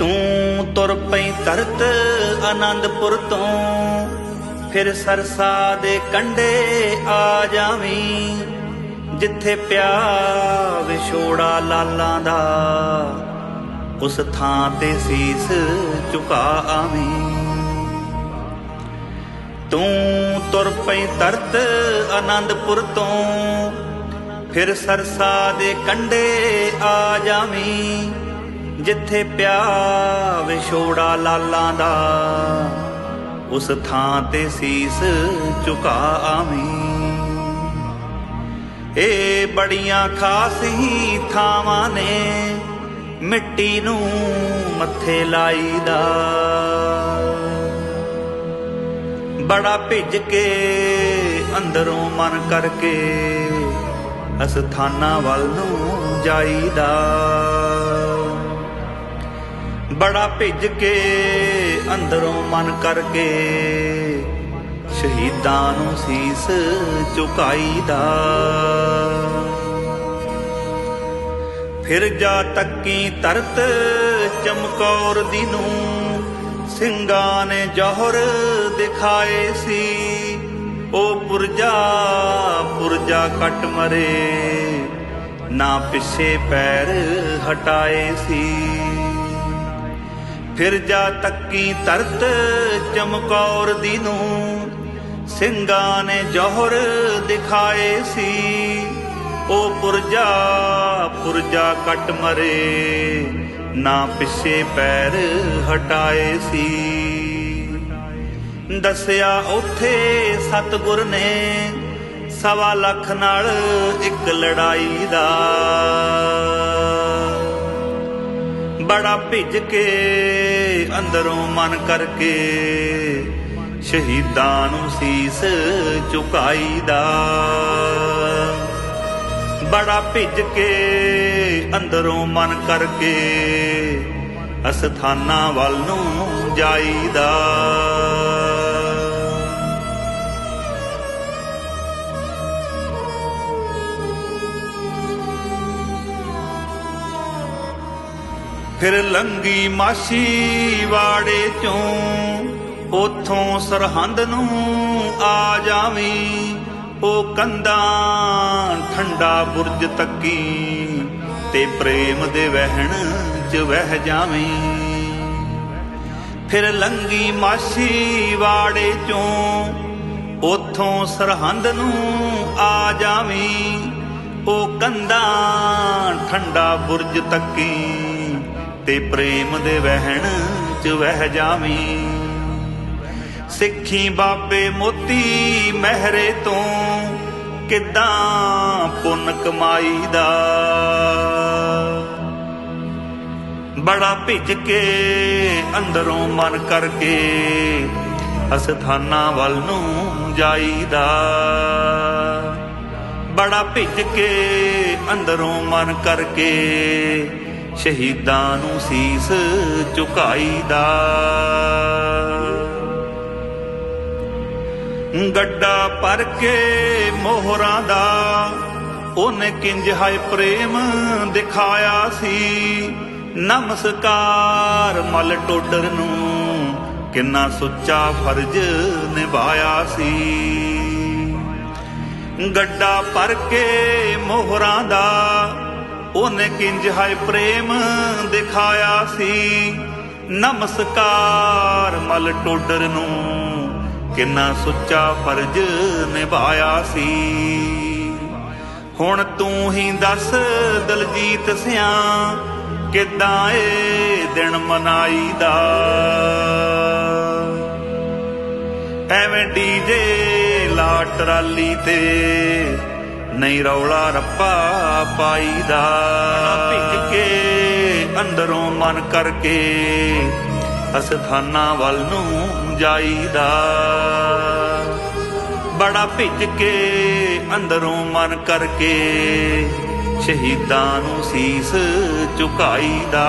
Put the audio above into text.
ਤੂੰ ਤੁਰ ਪਈ ਤਰਤ ਆਨੰਦਪੁਰ ਤੋਂ, ਫਿਰ ਸਰਸਾ ਦੇ ਕੰਢੇ ਆ ਜਾਵੀਂ, ਜਿੱਥੇ ਪਿਆ ਵਿਛੋੜਾ ਲਾਲਾਂ ਦਾ, ਉਸ ਥਾਂ ਤੇ ਸੀਸ ਝੁਕਾ ਆਵੀਂ। ਤੂੰ ਤੁਰ ਪਈ ਤਰਤ ਆਨੰਦਪੁਰ ਤੋਂ, ਫਿਰ ਸਰਸਾ ਦੇ ਕੰਡੇ ਆ ਜਾਵੀਂ ਜਿੱਥੇ ਪਿਆ ਵਿਛੋੜਾ ਲਾਲਾਂ ਦਾ, ਉਸ ਥਾਂ ਤੇ ਸੀਸ ਝੁਕਾ ਆਵੀਂ। ਇਹ ਬੜੀਆਂ ਖਾਸ ਹੀ ਥਾਵਾਂ ਨੇ, ਮਿੱਟੀ ਨੂੰ ਮੱਥੇ ਲਾਈਦਾ। ਬੜਾ ਭਿੱਜ ਕੇ ਅੰਦਰੋਂ ਮਨ ਕਰਕੇ, ਅਸਥਾਨਾਂ ਵੱਲ ਨੂੰ ਜਾਈਦਾ। ਬੜਾ ਭਿੱਜ ਕੇ ਅੰਦਰੋਂ ਮਨ ਕਰਕੇ ਸ਼ਹੀਦਾਂ ਨੂੰ ਸੀਸ ਝੁਕਾਈਦਾ। ਫਿਰ ਜਾ ਤੱਕੀ ਤਰਤ ਚਮਕੌਰ ਦੀ ਨੂੰ ਸਿੰਘਾਂ ਨੇ ਜੋਹਰ ਦਿਖਾਏ ਸੀ। ਉਹ ਪੁਰਜਾ ਪੁਰਜਾ ਕੱਟ ਮਰੇ, ਨਾ ਪਿੱਛੇ ਪੈਰ ਹਟਾਏ ਸੀ। ਫਿਰ ਜਾ ਤੱਕੀ ਤਰਤ ਚਮਕੌਰ ਦੀ ਨੂੰ ਸਿੰਘਾਂ ਨੇ ਜੋਹਰ ਦਿਖਾਏ ਸੀ। ਉਹ ਪੁਰਜਾ ਪੁਰਜਾ ਕਟ ਮਰੇ, ਨਾ ਪਿੱਛੇ ਪੈਰ ਹਟਾਏ ਸੀ। ਦੱਸਿਆ ਉੱਥੇ ਸਤਗੁਰ ਨੇ, ਸਵਾ ਲੱਖ ਨਾਲ ਇੱਕ ਲੜਾਈ ਦਾ। ਬੜਾ ਭਿੱਜ ਕੇ ਅੰਦਰੋਂ ਮਨ ਕਰਕੇ ਸ਼ਹੀਦਾਂ ਨੂੰ ਸੀਸ ਝੁਕਾਈਦਾ ਬੜਾ ਭਿੱਜ ਕੇ ਅੰਦਰੋਂ ਮਨ ਕਰਕੇ ਅਸਥਾਨਾਂ ਵੱਲ ਨੂੰ ਜਾਈਦਾ। ਫਿਰ ਲੰਗੀ ਮਾਸੀ ਵਾੜੇ ਚੋਂ ਉਥੋਂ ਸਰਹੰਦ ਨੂੰ ਆ ਜਾਵੀਂ। ਉਹ ਕੰਧਾਂ ਠੰਡਾ ਬੁਰਜ ਤੱਕੀ ਤੇ ਪ੍ਰੇਮ ਦੇ ਵਹਿਣ ਚ ਵਹਿ ਜਾਵੀਂ। ਫਿਰ ਲੰਗੀ ਮਾਸੀ ਵਾੜੇ ਚੋਂ ਉਥੋਂ ਸਰਹੰਦ ਨੂੰ ਆ ਜਾਵੀਂ। ਉਹ ਕੰਧਾਂ ਠੰਡਾ ਬੁਰਜ ਤੱਕੀ। ਤੇ ਪ੍ਰੇਮ ਦੇ ਵਹਿਣ ਚ ਵਹਿ ਜਾਵੀਂ। ਸਿੱਖੀ ਬਾਬੇ ਮੋਤੀ ਮਹਿਰੇ ਤੋਂ ਕਿਦਾਂ ਪੁੰਨ ਕਮਾਈਦਾ। ਬੜਾ ਭਿੱਜ ਕੇ ਅੰਦਰੋਂ ਮਨ ਕਰਕੇ ਅਸਥਾਨਾਂ ਵੱਲ ਨੂੰ ਜਾਈਦਾ। ਬੜਾ ਭਿੱਜ ਕੇ ਅੰਦਰੋਂ ਮਨ ਕਰਕੇ ਸ਼ਹੀਦਾਂ ਨੂੰ ਸੀਸ ਝੁਕਾਈਦਾ। ਗੱਡਾ ਪਰ ਕੇ ਮੋਹਰਾਂ ਦਾ, ਉਹਨੇ ਕਿੰਜ ਹਾਏ ਪ੍ਰੇਮ ਦਿਖਾਇਆ ਸੀ। ਨਮਸਕਾਰ ਮਲ ਟੋਡਰ ਨੂੰ, ਕਿੰਨਾ ਸੁੱਚਾ ਫਰਜ਼ ਨਿਭਾਇਆ ਸੀ। ਗੱਡਾ ਪਰ ਕੇ ਮੋਹਰਾਂ ਦਾ ਉਹਨੇ ਕਿੰਜ ਹਾਏ ਪ੍ਰੇਮ ਦਿਖਾਇਆ ਸੀ। ਨਮਸਕਾਰ ਮਲ ਟੋਡਰ ਨੂੰ, ਕਿੰਨਾ ਸੁੱਚਾ ਫਰਜ਼ ਨਿਭਾਇਆ ਸੀ। ਹੁਣ ਤੂੰ ਹੀ ਦੱਸ ਦਲਜੀਤ ਸਿਆ, ਕਿਦਾਂ ਏ ਦਿਨ ਮਨਾਈਦਾ। ਐਵੇਂ ਡੀਜੇ ਲਾ ਟਰਾਲੀ ਤੇ ਨਹੀਂ ਰੌਲਾ ਰੱਪਾ ਪਾਈਦਾ। ਭਿੱਜ ਕੇ ਅੰਦਰੋਂ ਮਨ ਕਰਕੇ ਅਸਥਾਨਾਂ ਵੱਲ ਨੂੰ ਜਾਈਦਾ। ਬੜਾ ਭਿੱਜ ਕੇ ਅੰਦਰੋਂ ਮਨ ਕਰਕੇ ਸ਼ਹੀਦਾਂ ਨੂੰ ਸੀਸ ਝੁਕਾਈਦਾ।